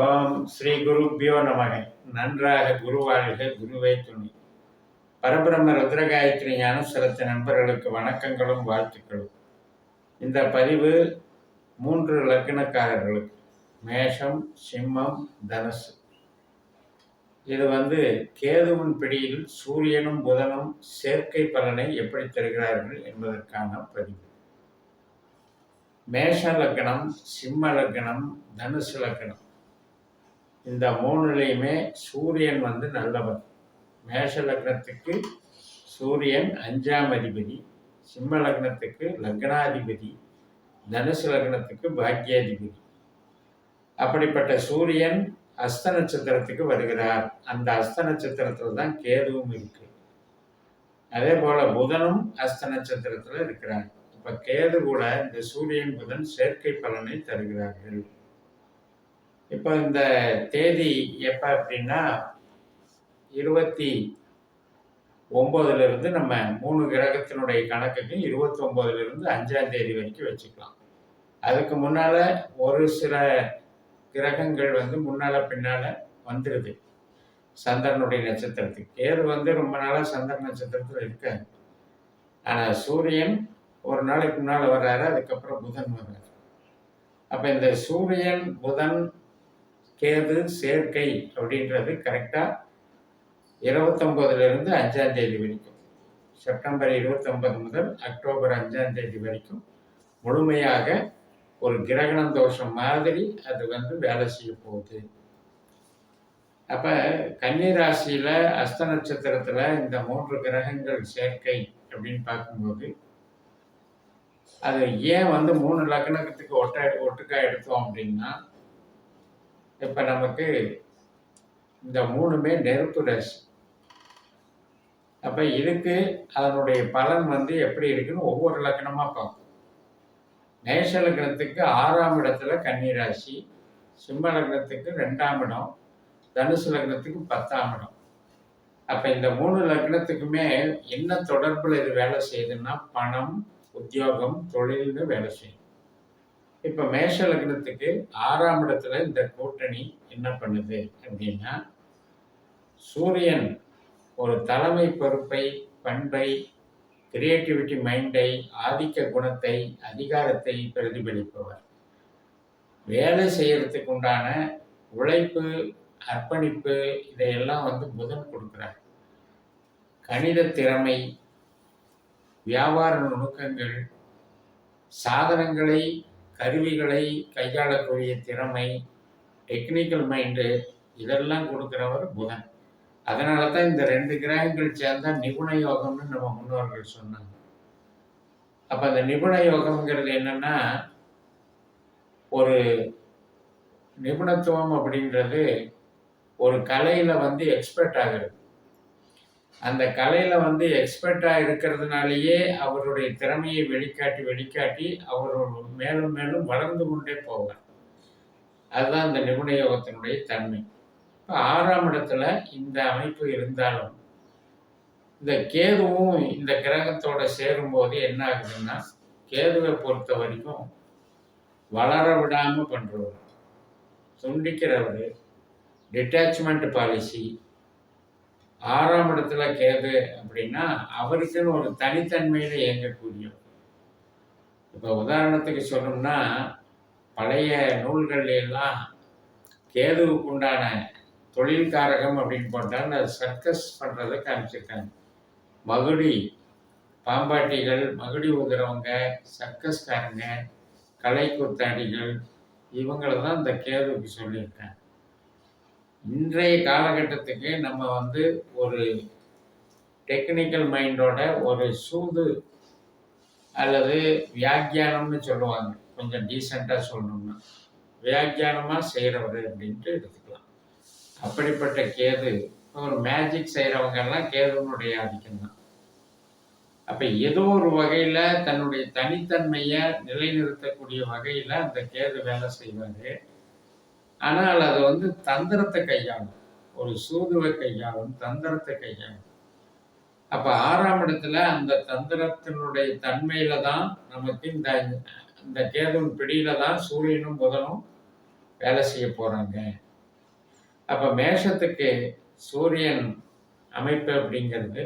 ஓம் ஸ்ரீ குருப்பியோ நமக. நன்றாக குருவாழ்க குருவே துணி. பரபிரம்ம ருத்ரகாயத்ரி ஞானசரத்து நண்பர்களுக்கு வணக்கங்களும் வாழ்த்துக்களும். இந்த பதிவு மூன்று லக்னக்காரர்களுக்கு. மேஷம் சிம்மம் தனுசு. இது வந்து கேதுவின் பிடியில் சூரியனும் புதனும் சேர்க்கை பலனை எப்படி தருகிறார்கள் என்பதற்கான பதிவு. மேஷ லக்னம் சிம்ம லக்னம் தனுசு லக்னம். இந்த மூணுலேயுமே சூரியன் வந்து நல்லவர். மேஷ லக்னத்துக்கு சூரியன் அஞ்சாம் அதிபதி சிம்ம லக்னத்துக்கு லக்னாதிபதி தனுசு லக்னத்துக்கு பாக்கியாதிபதி அப்படிப்பட்ட சூரியன் அஸ்த நட்சத்திரத்துக்கு வருகிறார். அந்த அஸ்த நட்சத்திரத்தில் தான் கேதுவும் இருக்கு. அதே போல புதனும் அஸ்த நட்சத்திரத்தில் இருக்கிறார். இப்ப கேது கூட இந்த சூரியன் புதன் செயற்கை பலனை தருகிறார்கள். இப்போ இந்த தேதி எப்போ அப்படின்னா இருபத்தி ஒம்போதுலேருந்து நம்ம மூணு கிரகத்தினுடைய கணக்குக்கு இருபத்தி ஒம்போதுலேருந்து அஞ்சாம் தேதி வரைக்கும் வச்சுக்கலாம். அதுக்கு முன்னால் ஒரு சில கிரகங்கள் வந்து முன்னால் பின்னால் வந்துடுது சந்திரனுடைய நட்சத்திரத்துக்கு. கேது வந்து ரொம்ப நாளாக சந்திர நட்சத்திரத்தில் இருக்காது ஆனால் சூரியன் ஒரு நாளைக்கு முன்னால் வர்றாரு அதுக்கப்புறம் புதன் வர்றாரு. அப்போ இந்த சூரியன் புதன் கேது சேர்க்கை அப்படின்றது கரெக்டாக இருபத்தொம்போதுலேருந்து அஞ்சாம் தேதி வரைக்கும். செப்டம்பர் இருபத்தொம்பது முதல் அக்டோபர் அஞ்சாம் தேதி வரைக்கும் முழுமையாக ஒரு கிரகணம் தோஷம் மாதிரி அது வந்து வேலை செய்ய போகுது. அப்போ கன்னிராசியில் அஸ்த நட்சத்திரத்தில் இந்த மூன்று கிரகங்கள் சேர்க்கை அப்படின்னு பார்க்கும்போது அது ஏன் வந்து மூணு லக்னத்துக்கு ஒட்ட ஒட்டுக்கா எடுத்தோம் அப்படின்னா இப்போ நமக்கு இந்த மூணுமே நெருப்பு ராசி அப்போ இதுக்கு அதனுடைய பலன் வந்து எப்படி இருக்குன்னு ஒவ்வொரு லக்னமாக பார்ப்போம். நேச லக்னத்துக்கு ஆறாம் இடத்துல கன்னிராசி சிம்ம லக்னத்துக்கு ரெண்டாம் இடம் தனுசு லக்னத்துக்கு பத்தாம் இடம். அப்போ இந்த மூணு லக்னத்துக்குமே என்ன தொடர்பில் இது வேலை செய்யுதுன்னா பணம் உத்தியோகம் தொழில்னு வேலை செய்யும். இப்போ மேஷ லக்னத்துக்கு ஆறாம் இடத்துல இந்த கூட்டணி என்ன பண்ணுது அப்படின்னா சூரியன் ஒரு தலைமை பொறுப்பை பண்பை கிரியேட்டிவிட்டி மைண்டை ஆதிக்க குணத்தை அதிகாரத்தை பிரதிபலிப்பவர். வேலை செய்யறதுக்கு உண்டான உழைப்பு அர்ப்பணிப்பு இதையெல்லாம் வந்து புதன் கொடுக்குறார். கணித திறமை வியாபார நுணுக்கங்கள் சாதனங்களை கருவிகளை கையாளக்கூடிய திறமை டெக்னிக்கல் மைண்டு இதெல்லாம் கொடுக்குறவர் புதன். அதனால தான் இந்த ரெண்டு கிரகங்கள் சேர்ந்தா நிபுண யோகம்னு நம்ம முன்னோர்கள் சொன்னாங்க. அப்போ அந்த நிபுண யோகம்ங்கிறது என்னென்னா ஒரு நிபுணத்துவம் அப்படின்றது ஒரு கலையில் வந்து எக்ஸ்பர்ட் ஆகிறது. அந்த கலையில் வந்து எக்ஸ்பர்ட்டாக இருக்கிறதுனாலேயே அவருடைய திறமையை வெளிக்காட்டி வெளிக்காட்டி அவர் மேலும் மேலும் வளர்ந்து கொண்டே போவார். அதுதான் இந்த நிபுண யோகத்தினுடைய தன்மை. இப்போ ஆறாம் இடத்துல இந்த அமைப்பு இருந்தாலும் இந்த கேதுவும் இந்த கிரகத்தோட சேரும்போது என்ன ஆகுதுன்னா கேதுவை பொறுத்த வரைக்கும் வளர விடாமல் பண்ணுறவர் துண்டிக்கிறவர் டிட்டாச்மெண்ட் பாலிசி ஆறாம் இடத்துல கேது அப்படின்னா அவருக்குன்னு ஒரு தனித்தன்மையில் இயங்கக்கூடிய இப்போ உதாரணத்துக்கு சொன்னோம்னா பழைய நூல்கள் எல்லாம் கேதுவுக்கு உண்டான தொழில்காரகம் அப்படின்னு போட்டால் அது சர்க்கஸ் பண்ணுறதை காமிச்சிருக்காங்க. மகுடி பாம்பாட்டிகள் மகுடி உதுறவங்க சர்க்கஸ்காரங்க கலை குத்தாடிகள் இவங்களை தான் இந்த கேதுவுக்கு சொல்லியிருக்கேன் இன்றைய காலகட்டத்துக்கு நம்ம வந்து ஒரு டெக்னிக்கல் மைண்டோட ஒரு சூது அல்லது வியாக்கியானம்னு சொல்லுவாங்க. கொஞ்சம் டீசெண்டாக சொல்லணும்னா. வியாக்கியானமாக செய்கிறவர் அப்படின்ட்டு எடுத்துக்கலாம். அப்படிப்பட்ட கேது ஒரு மேஜிக் செய்கிறவங்கெல்லாம் கேதுனுடைய ஆதிக்கம் தான். அப்போ ஏதோ ஒரு வகையில் தன்னுடைய தனித்தன்மையை நிலைநிறுத்தக்கூடிய வகையில் அந்த கேது வேலை செய்வார். ஆனால் அது வந்து தந்திரத்தை கையாளும். ஒரு சூதுவை கையாளும் தந்திரத்தை கையாளும். அப்ப ஆறாம் இடத்துல அந்த தந்திரத்தினுடைய தன்மையில தான் நமக்கு இந்த இந்த கேதுவின் பிடியில தான் சூரியனும் புதனும் வேலை செய்ய போகிறாங்க அப்போ மேஷத்துக்கு சூரியன் அமைப்பு அப்படிங்கிறது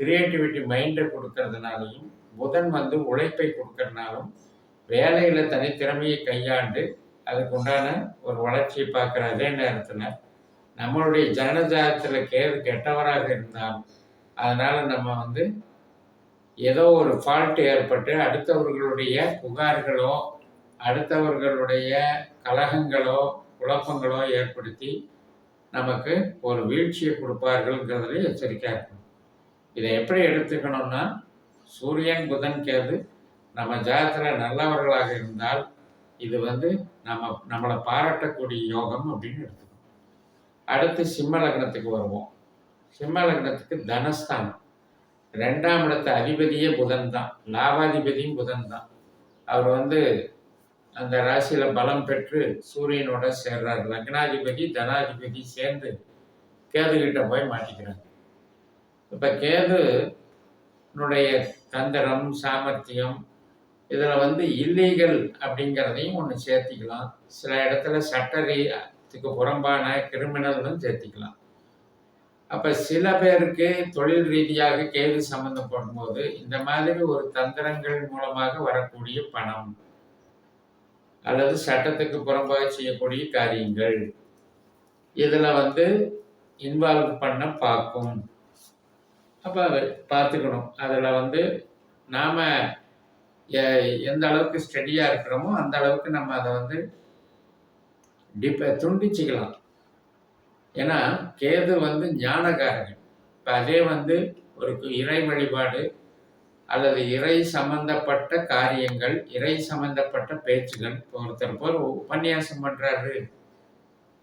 கிரியேட்டிவிட்டி மைண்டை கொடுக்கறதுனாலையும் புதன் வந்து உழைப்பை கொடுக்கறதுனாலும் வேலையில் தனித்திறமையை கையாண்டு அதுக்கு உண்டான ஒரு வளர்ச்சியை பார்க்குற அதே நேரத்தில் நம்மளுடைய ஜனஜாதத்தில் கேது கெட்டவராக இருந்தால் அதனால் நம்ம வந்து ஏதோ ஒரு ஃபால்ட் ஏற்பட்டு அடுத்தவர்களுடைய புகார்களோ அடுத்தவர்களுடைய கலகங்களோ குழப்பங்களோ ஏற்படுத்தி நமக்கு ஒரு வீழ்ச்சியை கொடுப்பார்கள்ங்கிறதுல எச்சரிக்கையாக இருக்கணும். இதை எப்படி எடுத்துக்கணும்னா சூரியன் புதன் கேது நம்ம ஜாதத்தில் நல்லவர்களாக இருந்தால் இது வந்து நம்ம நம்மளை பாராட்டக்கூடிய யோகம் அப்படின்னு எடுத்துக்கணும். அடுத்து சிம்ம லக்னத்துக்கு வருவோம். சிம்ம லக்னத்துக்கு தனஸ்தானம். ரெண்டாம் இடத்த அதிபதியே புதன் தான். லாபாதிபதியும் புதன் தான். அவர் வந்து அந்த ராசியில் பலம் பெற்று சூரியனோட சேர்றார். லக்னாதிபதி தனாதிபதி சேர்ந்து கேதுகிட்ட போய் மாட்டிக்கிறாங்க இப்போ கேதுனுடைய தந்திரம் சாமர்த்தியம் இதில் வந்து இல்லீகல் அப்படிங்கிறதையும் ஒன்று சேர்த்திக்கலாம். சில இடத்துல சட்டத்துக்கு புறம்பான கிரிமினல்னு சேர்த்திக்கலாம். அப்போ சில பேருக்கு தொழில் ரீதியாக கேள்வி சம்மந்தப்படும் போது இந்த மாதிரி ஒரு தந்திரங்கள் மூலமாக வரக்கூடிய பணம் அல்லது சட்டத்துக்கு புறம்பாக செய்யக்கூடிய காரியங்கள் இதில் வந்து இன்வால்வ் பண்ண பார்க்கும். அப்போ பார்த்துக்கணும். அதில் வந்து நாம் எந்த அளவுக்கு ஸ்டடியாக இருக்கிறோமோ அந்த அளவுக்கு நம்ம அதை வந்து டிப்ப துண்டிச்சிக்கலாம். ஏன்னா கேது வந்து ஞானகாரகன் இப்போ அதே வந்து ஒரு இறை வழிபாடு அல்லது இறை சம்பந்தப்பட்ட காரியங்கள் இறை சம்பந்தப்பட்ட பேச்சுகள் இப்போ ஒருத்தர் போல் உபன்யாசம் பண்ணுறாரு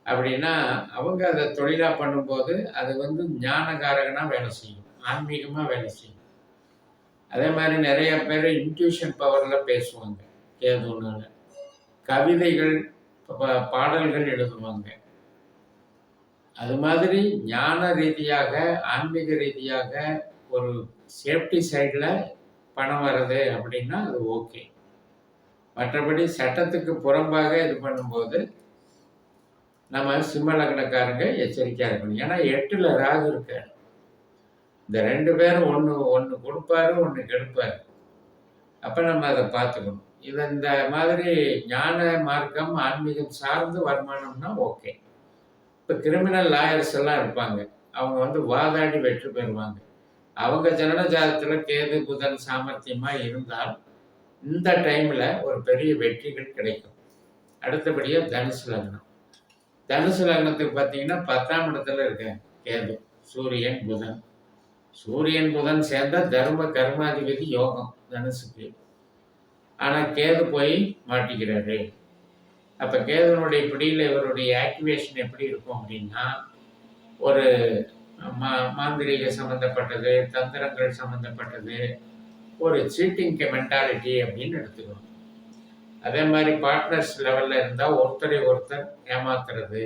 அப்படின்னா அவங்க அதை தொழிலாக பண்ணும்போது அது வந்து ஞானகாரகனாக வேலை செய்யும் ஆன்மீகமாக வேலை செய்யும். அதே மாதிரி நிறைய பேர் இன்ட்யூஷன் பவரில் பேசுவாங்க. கேதுனால. கவிதைகள் பாடல்கள் எழுதுவாங்க. அது மாதிரி ஞான ரீதியாக ஆன்மீக ரீதியாக ஒரு சேஃப்டி சைடில் பணம் வர்றது அப்படின்னா அது ஓகே மற்றபடி சட்டத்துக்கு புறம்பாக இது பண்ணும்போது நம்ம சிம்ம லக்னக்காரங்க எச்சரிக்கையாக இருக்கணும். ஏன்னா எட்டில் ராகு இருக்கார். இந்த ரெண்டு பேரும் ஒன்று ஒன்று கொடுப்பாரு ஒன்று கெடுப்பார். அப்போ நம்ம அதை பார்த்துக்கணும். இது இந்த மாதிரி ஞான மார்க்கம் ஆன்மீகம் சார்ந்து வருமானம்னா ஓகே. இப்போ கிரிமினல் லாயர்ஸ் எல்லாம் இருப்பாங்க. அவங்க வந்து வாதாடி வெற்றி பெறுவாங்க. அவங்க ஜனன ஜாதத்தில் கேது புதன் சாமர்த்தியமாக இருந்தால் இந்த டைமில் ஒரு பெரிய வெற்றிகள் கிடைக்கும். அடுத்தபடியாக தனுசு லக்னம். தனுசு லக்னத்துக்கு பார்த்தீங்கன்னா பத்தாம் இடத்துல இருக்கேன் கேது சூரியன் புதன். சூரியன் புதன் சேர்ந்தா தர்ம கர்மாதிபதி யோகம் தனுசுக்கு ஆனால் கேது போய் மாட்டிக்கிறாரு. அப்போ கேதுனுடைய பிடியில் இவருடைய ஆக்டிவேஷன் எப்படி இருக்கும் அப்படின்னா ஒரு மா மாந்திரிக சம்மந்தப்பட்டது தந்திரங்கள் சம்மந்தப்பட்டது ஒரு சீட்டிங் மென்டாலிட்டி அப்படின்னு எடுத்துக்கணும். அதே மாதிரி பார்ட்னர்ஸ் லெவலில் இருந்தால் ஒருத்தரை ஒருத்தர் ஏமாத்துறது.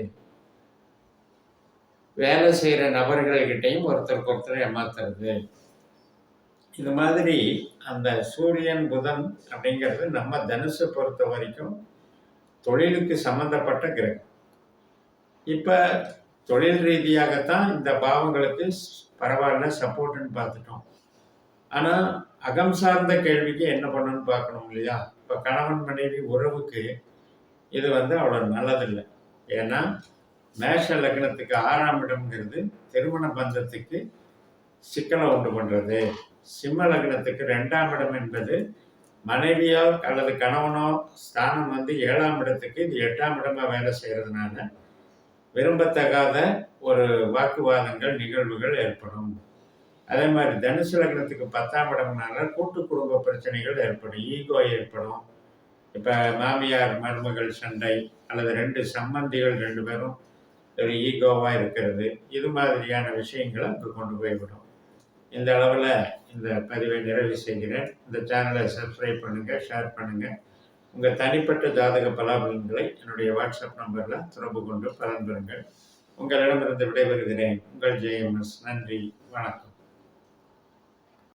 வேலை செய்கிற நபர்கள்கிட்டையும் ஒருத்தருக்கு ஒருத்தர் ஏமாத்துறது. இது மாதிரி அந்த சூரியன் புதன் அப்படிங்கிறது நம்ம தனுசு பொறுத்த வரைக்கும் தொழிலுக்கு சம்மந்தப்பட்ட கிரகம். இப்போ தொழில் ரீதியாகத்தான் இந்த பாவங்களுக்கு பரவாயில்ல சப்போர்ட்டுன்னு பார்த்துட்டோம். ஆனால் அகம் சார்ந்த கேள்விக்கு என்ன பண்ணணும்னு பார்க்கணும் இல்லையா? இப்போ கணவன் மனைவி உறவுக்கு இது வந்து அவ்வளோ நல்லதில்லை. ஏன்னா மேஷ லக்னத்துக்கு ஆறாம் இடம்ங்கிறது திருமண பந்தத்துக்கு சிக்கலை உண்டு பண்ணுறது சிம்ம லக்னத்துக்கு ரெண்டாம் இடம் என்பது மனைவியோ அல்லது கணவனோ ஸ்தானம் வந்து ஏழாம் இடத்துக்கு இது எட்டாம் இடமாக வேலை செய்கிறதுனால விரும்பத்தகாத ஒரு வாக்குவாதங்கள் நிகழ்வுகள் ஏற்படும். அதே மாதிரி தனுசு லக்னத்துக்கு பத்தாம் இடம்னால கூட்டு குடும்ப பிரச்சனைகள் ஏற்படும் ஈகோ ஏற்படும். இப்போ மாமியார் மருமகள் சண்டை அல்லது ரெண்டு சம்பந்திகள் ரெண்டு பேரும் ஈகோவாக இருக்கிறது. இது மாதிரியான விஷயங்களை அங்கே கொண்டு போய்விடும். இந்த அளவில் இந்த பதிவை நிறைவு செய்கிறேன். இந்த சேனலை சப்ஸ்கிரைப் பண்ணுங்கள் ஷேர் பண்ணுங்கள் உங்கள் தனிப்பட்ட ஜாதக பலாபலன்களை என்னுடைய வாட்ஸ்அப் நம்பரில் தொடர்பு கொண்டு பலன் பெறுங்கள். உங்களிடமிருந்து விடைபெறுகிறேன். உங்கள் ஜெயம்எஸ். நன்றி. வணக்கம்.